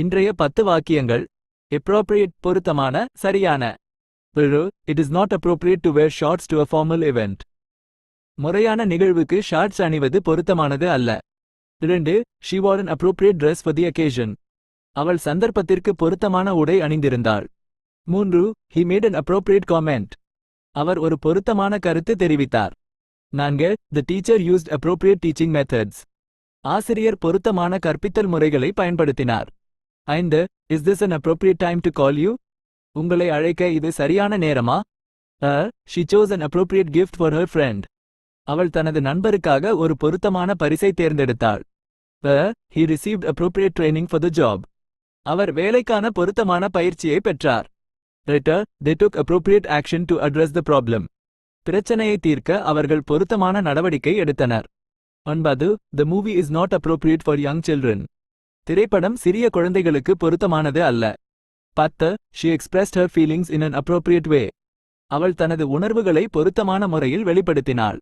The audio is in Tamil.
இன்றைய பத்து வாக்கியங்கள் எப்ரோப்ரியேட் பொருத்தமான சரியான. பிழு it is not appropriate to wear shorts to a formal event முறையான நிகழ்வுக்கு ஷார்ட்ஸ் அணிவது பொருத்தமானது அல்ல. இரண்டு she wore an appropriate dress for the occasion அவள் சந்தர்ப்பத்திற்கு பொருத்தமான உடை அணிந்திருந்தாள். மூன்று he made an appropriate comment அவர் ஒரு பொருத்தமான கருத்து தெரிவித்தார். நான்கு the teacher used appropriate teaching methods ஆசிரியர் பொருத்தமான கற்பித்தல் முறைகளை பயன்படுத்தினார். ஐந்து is this an appropriate time to call you உங்களை அழைக்க இது சரியான நேரமா she chose an appropriate gift for her friend அவள் தனது நண்பருக்காக ஒரு பொருத்தமான பரிசை தேர்ந்தெடுத்தாள் he received appropriate training for the job அவர் வேலைக்கான பொருத்தமான பயிற்சியை பெற்றார் ரிட்டர் they took appropriate action to address the problem பிரச்சனையை தீர்க்க அவர்கள் பொருத்தமான நடவடிக்கை எடுத்தனர் ஒன்பது the movie is not appropriate for young children திரைப்படம் சிறிய குழந்தைகளுக்கு பொருத்தமானது அல்ல. பத்து she expressed her feelings in an appropriate way அவள் தனது உணர்வுகளை பொருத்தமான முறையில் வெளிப்படுத்தினாள்.